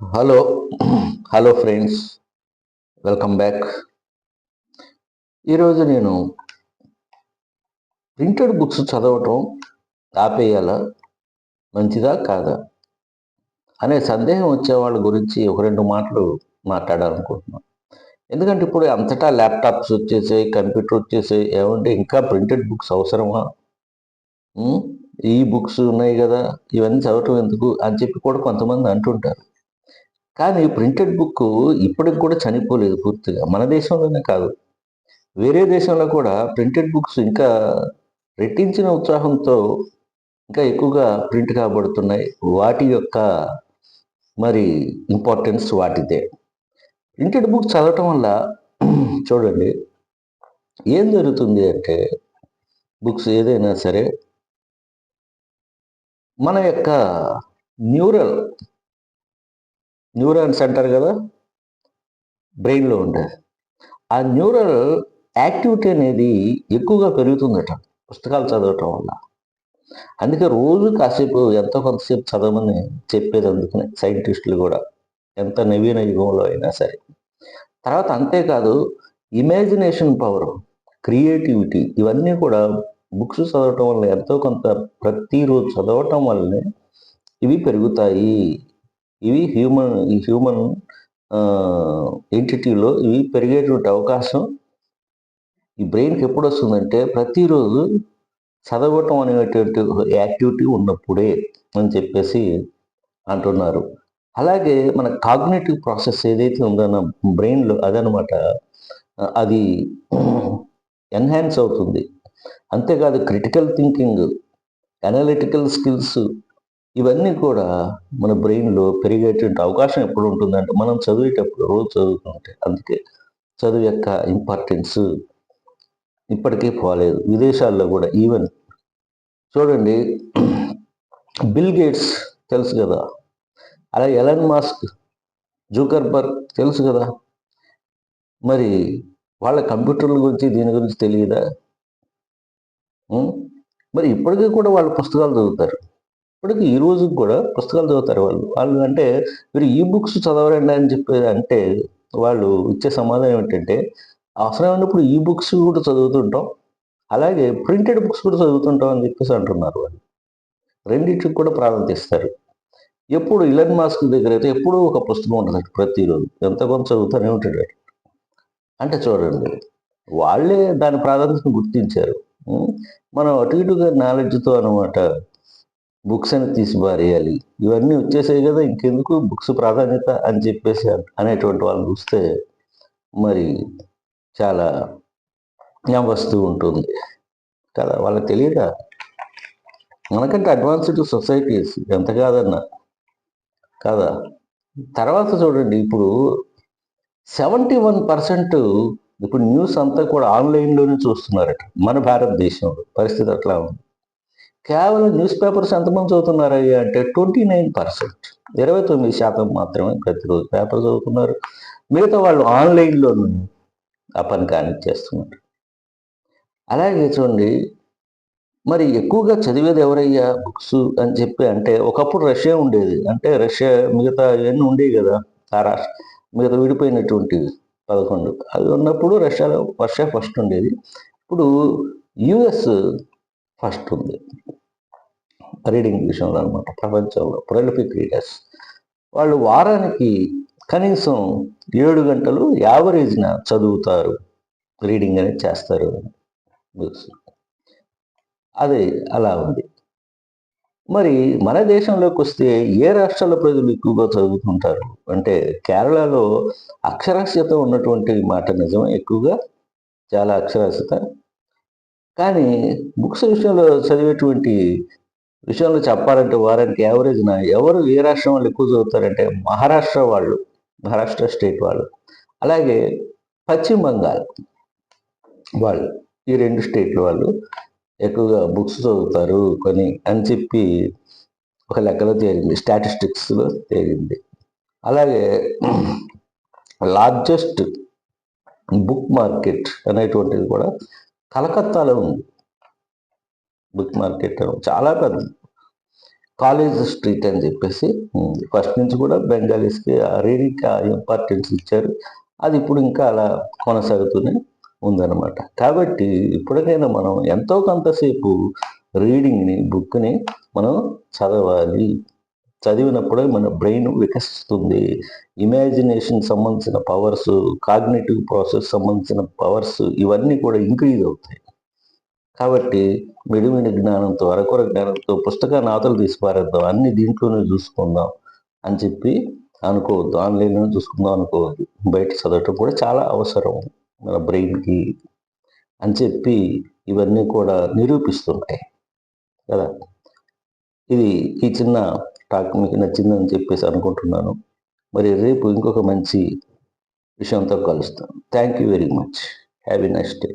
Hello hello friends welcome back ఈరోజు నేను printed books చదవటం ఆపేయాలా? మంచిదా కాదా? అనే సందేహం వచ్చే వాళ్ళ గురించి ఒక రెండు మాటలు మాట్లాడాలనుకుంటున్నాను. ఎందుకంటే ఇప్పుడు అంతటా ల్యాప్టాప్స్ వచ్చేసాయి కంప్యూటర్ వచ్చేసాయి. ఏమంటే ఇంకా ప్రింటెడ్ బుక్స్ అవసరమా? ఈ బుక్స్ ఉన్నాయి కదా ఇవన్నీ చదవటం ఎందుకు అని చెప్పి కూడా కొంతమంది అంటుంటారు. కానీ ప్రింటెడ్ బుక్ ఇప్పటికి కూడా చనిపోలేదు పూర్తిగా. మన దేశంలోనే కాదు. వేరే దేశంలో కూడా ప్రింటెడ్ బుక్స్ ఇంకా రెట్టించిన ఉత్సాహంతో ఇంకా ఎక్కువగా ప్రింట్ కాబడుతున్నాయి. వాటి యొక్క మరి ఇంపార్టెన్స్ వాటిదే. ప్రింటెడ్ బుక్ చదవటం వల్ల చూడండి ఏం జరుగుతుంది అంటే బుక్స్ ఏదైనా సరే మన యొక్క న్యూరల్ న్యూరాన్స్ అంటారు కదా బ్రెయిన్లో ఉండేది ఆ న్యూరల్ యాక్టివిటీ అనేది ఎక్కువగా పెరుగుతుందట పుస్తకాలు చదవటం వల్ల. అందుకే రోజు కాసేపు ఎంతో కొంతసేపు చదవమని చెప్పేది అందుకనే సైంటిస్టులు కూడా. ఎంత నవీన యుగంలో అయినా సరే. తర్వాత అంతేకాదు ఇమాజినేషన్ పవర్ క్రియేటివిటీ ఇవన్నీ కూడా బుక్స్ చదవటం వల్ల ఎంతో కొంత ప్రతిరోజు చదవటం వల్లనే ఇవి పెరుగుతాయి. ఇవి హ్యూమన్ ఈ హ్యూమన్ ఎంటిటీలో ఇవి పెరిగేటువంటి అవకాశం. ఈ బ్రెయిన్కి ఎప్పుడు వస్తుందంటే ప్రతిరోజు చదవటం అనేటువంటి యాక్టివిటీ ఉన్నప్పుడే అని చెప్పేసి అంటున్నారు. అలాగే మన కాగ్నేటివ్ ప్రాసెస్ ఏదైతే ఉందో నా బ్రెయిన్లో అదనమాట అది ఎన్హాన్స్ అవుతుంది. అంతేకాదు క్రిటికల్ థింకింగ్ అనలిటికల్ స్కిల్స్ ఇవన్నీ కూడా మన బ్రెయిన్లో పెరిగేటువంటి అవకాశం ఎప్పుడు ఉంటుందంటే మనం చదివేటప్పుడు రోజు చదువుతుంటే అందుకే చదువు యొక్క ఇంపార్టెన్స్ ఇప్పటికీ పోలేదు. విదేశాల్లో కూడా ఈవెన్ చూడండి బిల్ గేట్స్ తెలుసు కదా? అలాగే ఎలన్ మాస్క్ జూకర్బర్గ్ తెలుసు కదా? మరి వాళ్ళ కంప్యూటర్ల గురించి దీని గురించి తెలియదా మరి ఇప్పటికీ కూడా వాళ్ళ పుస్తకాలు చదువుతారు. ఇప్పటికీ ఈ రోజు కూడా పుస్తకాలు చదువుతారు వాళ్ళు. వాళ్ళు అంటే మీరు ఈ బుక్స్ చదవరండి అని చెప్పి అంటే వాళ్ళు ఇచ్చే సమాధానం ఏంటంటే అవసరమైనప్పుడు ఈ బుక్స్ కూడా చదువుతుంటాం అలాగే ప్రింటెడ్ బుక్స్ కూడా చదువుతుంటాం అని చెప్పేసి అంటున్నారు వాళ్ళు. రెండింటికి కూడా ప్రాధాన్యత ఇస్తారు. ఎప్పుడు ఇలన్ మాస్క్ దగ్గర అయితే ఎప్పుడూ ఒక పుస్తకం ఉంటుంది ప్రతిరోజు. ఎంత కొంత చదువుతూనే ఉంటాడు అంటే చూడండి వాళ్ళే దాని ప్రాధాన్యతను గుర్తించారు. మనం అటు ఇటుగా నాలెడ్జ్తో అనమాట బుక్స్ అని తీసి పారేయాలి ఇవన్నీ వచ్చేసాయి కదా ఇంకెందుకు బుక్స్ ప్రాధాన్యత అని చెప్పేసి అనేటువంటి వాళ్ళని చూస్తే మరి చాలా వస్తూ ఉంటుంది. కదా వాళ్ళకి తెలియదా? మనకంటే అడ్వాన్స్డ్ సొసైటీస్ ఎంత కాదన్నా. కదా తర్వాత చూడండి ఇప్పుడు సెవెంటీ వన్ పర్సెంట్ ఇప్పుడు న్యూస్ అంతా కూడా ఆన్లైన్లోనే చూస్తున్నారట మన భారతదేశంలో పరిస్థితి అట్లా ఉంది. కేవలం న్యూస్ పేపర్స్ ఎంతమంది చదువుతున్నారయ్యా అంటే ట్వంటీ నైన్ పర్సెంట్. ఇరవై తొమ్మిది శాతం మాత్రమే ప్రతిరోజు పేపర్ చదువుతున్నారు. మిగతా వాళ్ళు ఆన్లైన్లో ఆ పని కానిచ్చేస్తున్నారు అలాగే చూడండి మరి ఎక్కువగా చదివేది ఎవరయ్యా బుక్స్ అని చెప్పి అంటే ఒకప్పుడు రష్యా ఉండేది. అంటే రష్యా మిగతా ఇవన్నీ ఉండేవి కదా ఆ రాష్ట్ర మిగతా విడిపోయినటువంటివి పదకొండు. అవి ఉన్నప్పుడు రష్యాలో రష్యా ఫస్ట్ ఉండేది. ఇప్పుడు యుఎస్ ఫస్ట్ ఉంది. రీడింగ్ విషయంలో అనమాట ప్రపంచంలో ప్రొలిఫిక్ రీడర్స్ వాళ్ళు వారానికి కనీసం ఏడు గంటలు యావరేజ్న చదువుతారు. రీడింగ్ అనేది చేస్తారు. బుక్స్ అది అలా ఉంది. మరి మన దేశంలోకి వస్తే ఏ రాష్ట్రాల ప్రజలు ఎక్కువగా చదువుకుంటారు అంటే కేరళలో అక్షరాస్యత ఉన్నటువంటి మాట నిజమే ఎక్కువగా? చాలా అక్షరాస్యత? కానీ బుక్స్ విషయంలో చదివేటువంటి విషయంలో చెప్పాలంటే వారానికి యావరేజ్న ఎవరు ఏ రాష్ట్రం వాళ్ళు ఎక్కువ చదువుతారంటే మహారాష్ట్ర వాళ్ళు మహారాష్ట్ర స్టేట్ వాళ్ళు. అలాగే పశ్చిమ బంగాల్ వాళ్ళు ఈ రెండు స్టేట్ల వాళ్ళు ఎక్కువగా బుక్స్ చదువుతారు కొని అని చెప్పి ఒక లెక్కలో తేలింది స్టాటిస్టిక్స్లో తేలింది. అలాగే లార్జెస్ట్ బుక్ మార్కెట్ అనేటువంటిది కూడా కలకత్తాలో ఉంది. బుక్ మార్కెట్ చాలా పెద్ద కాలేజ్ స్ట్రీట్ అని చెప్పేసి ఫస్ట్ నుంచి కూడా బెంగాలీస్కి ఆ రీడింగ్కి ఆ ఇంపార్టెన్స్ ఇచ్చారు. అది ఇప్పుడు ఇంకా అలా కొనసాగుతూనే ఉందన్నమాట. కాబట్టి ఇప్పటికైనా మనం ఎంతో కొంతసేపు రీడింగ్ని బుక్ని మనం చదవాలి. చదివినప్పుడే మన బ్రెయిన్ వికసిస్తుంది. ఇమాజినేషన్ సంబంధించిన పవర్స్ కాగ్నేటివ్ ప్రాసెస్ సంబంధించిన పవర్స్ ఇవన్నీ కూడా ఇంక్రీజ్ అవుతాయి. కాబట్టి మిడిమిడి జ్ఞానంతో అరకొర జ్ఞానంతో పుస్తకాన్ని ఆతలు తీసిపారేద్దాం అన్ని దీంట్లోనే చూసుకుందాం అని చెప్పి అనుకోవద్దు. ఆన్లైన్లో చూసుకుందాం అనుకోవద్దు. బయట చదవటం కూడా చాలా అవసరం మన బ్రెయిన్కి అని చెప్పి ఇవన్నీ కూడా నిరూపిస్తుంటాయి. కదా? ఇది ఈ చిన్న టాక్ మీకు నచ్చిందని చెప్పేసి అనుకుంటున్నాను. మరి రేపు ఇంకొక మంచి విషయంతో కలుస్తాను thank you very much have a nice day